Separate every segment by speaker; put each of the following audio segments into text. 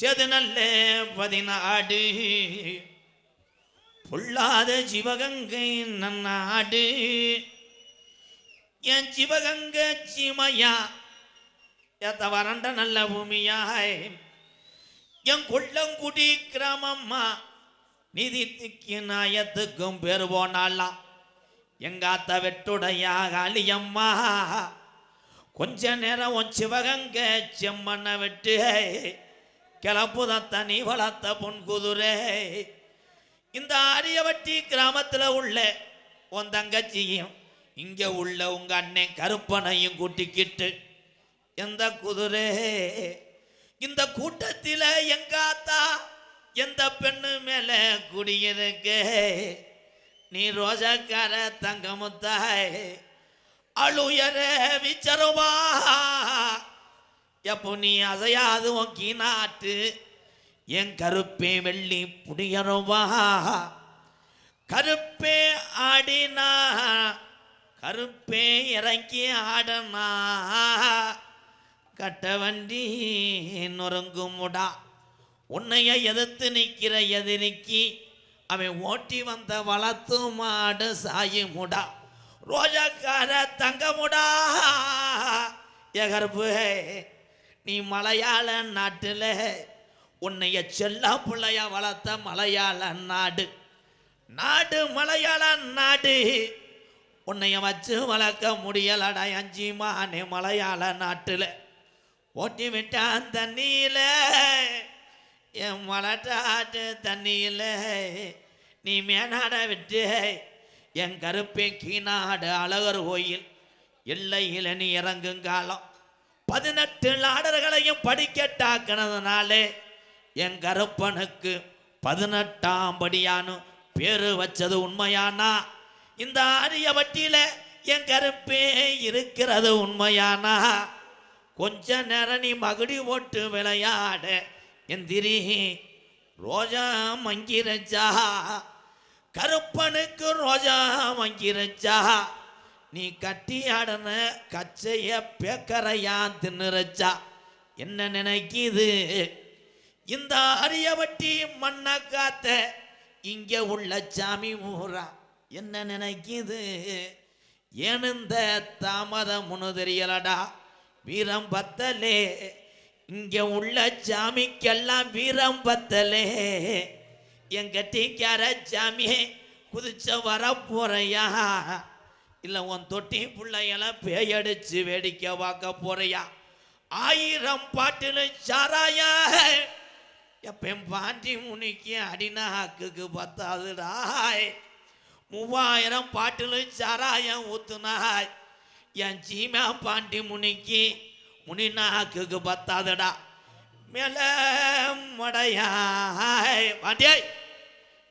Speaker 1: செது நல்ல பதினாடு. பொல்லாத சிவகங்கை நன்னாடு. என் சிவகங்கை சிமையா எத்த வறண்ட நல்ல பூமியாய். என் கொள்ளங்குடி கிராமம்மா நிதித்துக்கு நாயத்துக்கும் பேர் போனாலாம் எங்காத்த வெட்டுடையா காளியம்மா கொஞ்ச நேரம் உன் சிவகங்க செம்மண்ணை வெட்டு. கிளப்புதத்த நீ வளர்த்த பொன் குதிரை. இந்த ஆரியவட்டி கிராமத்தில் உள்ள உன் தங்கச்சியும் இங்கே உள்ள உங்க அண்ணன் கருப்பனையும் கூட்டிக்கிட்டு எந்த குதிரை? இந்த கூட்டத்தில் எங்காத்தா எந்த பெண்ணு மேலே குடியிருக்கு நீ ரோஜாக்கார தங்கமுத்தாய். அழுயர விச்சருமா? எப்போ நீ அசையாது ஒக்கி நாட்டு என் கருப்பே வெள்ளி புடியறவா கருப்பே ஆடினா கருப்பே இறங்கி ஆடனா. கட்ட வண்டி நொறுங்குமுடா உன்னைய எதிர்த்து நிற்கிற எதிரிக்கு அவன் ஓட்டி வந்த வளர்த்து மாடு சாயுமுடா ரோஜாக்கார தங்கமுடா எகர்ப்பு நீ மலையாள நாட்டில் உன்னைய செல்லா பிள்ளையா வளர்த்த மலையாள நாடு. நாடு மலையாள நாடு. உன்னைய வச்சு வளர்க்க முடியலடா அஞ்சி மானே மலையாள நாட்டில். ஓட்டி விட்டான் தண்ணியில். என் மலட்டாட்டு தண்ணியில். நீ மேனாட விட்டு என் கருப்பேன் கீநாடு அழகர் கோயில். எல்லையில் நீ இறங்கும் காலம். பதினெட்டு நாடர்களையும் படிக்கட்டாக்கினதுனாலே என் கருப்பனுக்கு பதினெட்டாம் படியானு பேரு வச்சது உண்மையானா? இந்த ஆரிய வட்டியில என் கருப்பே இருக்கிறது உண்மையானா? கொஞ்ச நேரம் நீ மகுடி ஓட்டு விளையாட எந்திரி ரோஜா மங்கிரச்சா. கருப்பனுக்கு ரோஜா மங்கிரச்சா. நீ கட்டியாடன கச்சைய பேக்கரையா தின்னுறச்சா என்ன நினைக்கிது? இந்த அரியவட்டி மண்ணை காத்த இங்க உள்ள சாமி ஊரா? என்ன நினைக்கிது? ஏனுந்த இந்த தாமதம் ஒன்று தெரியலடா? வீரம் பத்தலே. இங்க உள்ள சாமிக்கெல்லாம் வீரம் பத்தலே. என் கட்டிக்கார சாமியே குதிச்ச வர போறையா? இல்லை உன் தொட்டி பிள்ளையெல்லாம் பேயடிச்சு வேடிக்கை பார்க்க போறியா? ஆயிரம் பாட்டில் சாராயா. எப்பயும் பாண்டி முனிக்கு அடினாக்குக்கு பத்தாதுடாய் மூவாயிரம் பாட்டில் சாராயம் ஊத்துனாய் என் சீமா பாண்டி முனிக்கு முனிநாக்குக்கு பத்தாதுடா. மேல மடையாய். பாண்டியாய்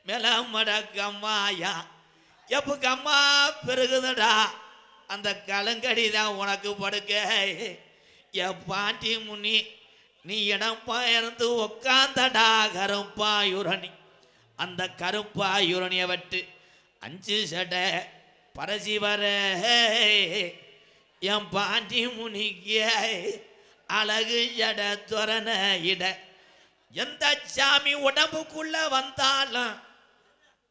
Speaker 1: மேல மடக்கம்மாயா எப்போ கம்மா பெருகுதுடா? அந்த கலங்கடி தான் உனக்கு படுக்க. என் பாட்டி முனி நீ இடம் பயர்ந்து உக்காந்தடா? கருப்பாயுரணி அந்த கருப்பாயுரணியை விட்டு அஞ்சு சடை பரசி வர. என் பாட்டி முனிக்கு அழகு ஜட துறன இட. எந்த சாமி உடம்புக்குள்ள வந்தாலும்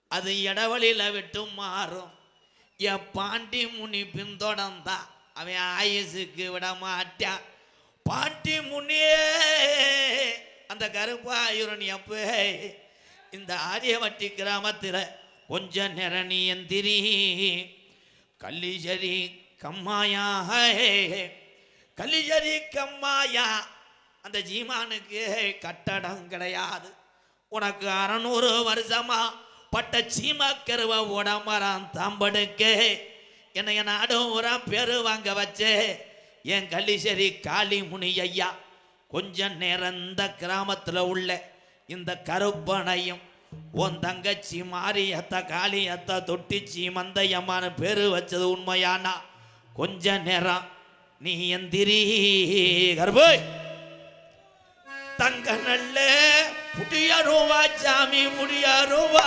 Speaker 1: அது இடவழியில் விட்டு மாறும். என் பாண்டி முனி பின்தொடர்ந்தா அவன் ஆயுசுக்கு விட மாட்டான் பாண்டி முனியே அந்த கருப்பாயுரணி எப்போ இந்த ஆரியவட்டி கிராமத்தில் கொஞ்ச நிரணி எந்திரி. கல்லிசரி கம்மாயா கல்லிசரி கம்மாயா அந்த ஜீமானுக்கு கட்டடம் கிடையாது. உனக்கு அறநூறு வருஷமா பட்ட சீமா கருவ உடம்பரான் தம்படுக்க. என்னைய நாடும் ஒரு பேரு வாங்க வச்சே. என் கள்ளிசேரி காளி முனி ஐயா கொஞ்சம் நேரம் இந்த கிராமத்தில் உள்ள இந்த கருப்பனையும் உன் தங்கச்சி மாரியத்த காளியத்த தொட்டிச்சி மந்தையம்மான்னு பேரு வச்சது உண்மையானா? கொஞ்ச நேரம் நீ எந்திரி கர்பு தங்க நல்ல புடியருவா சாமி முடியருவா?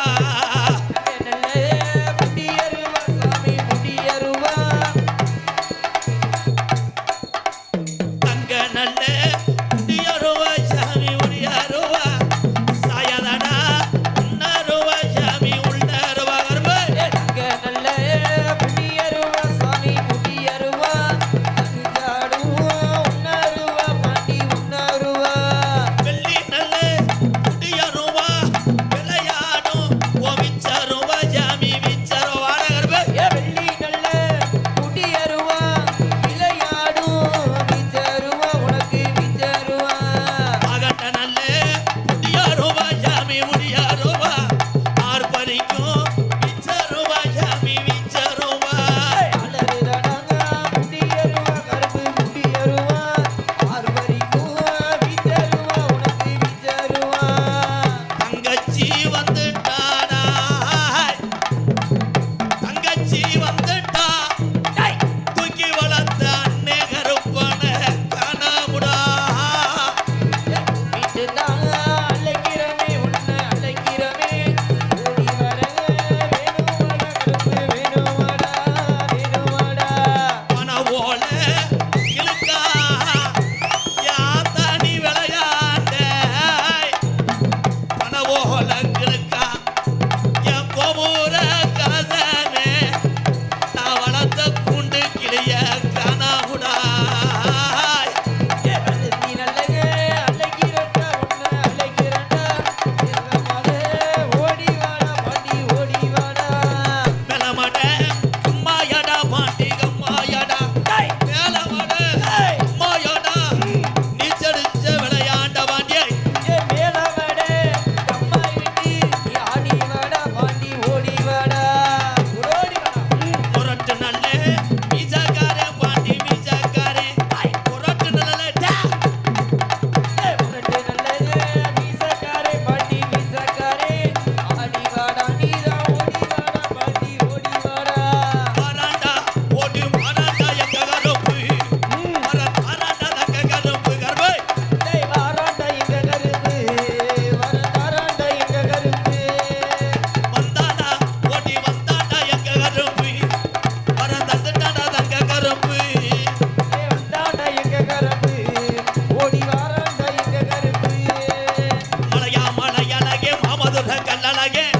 Speaker 1: again.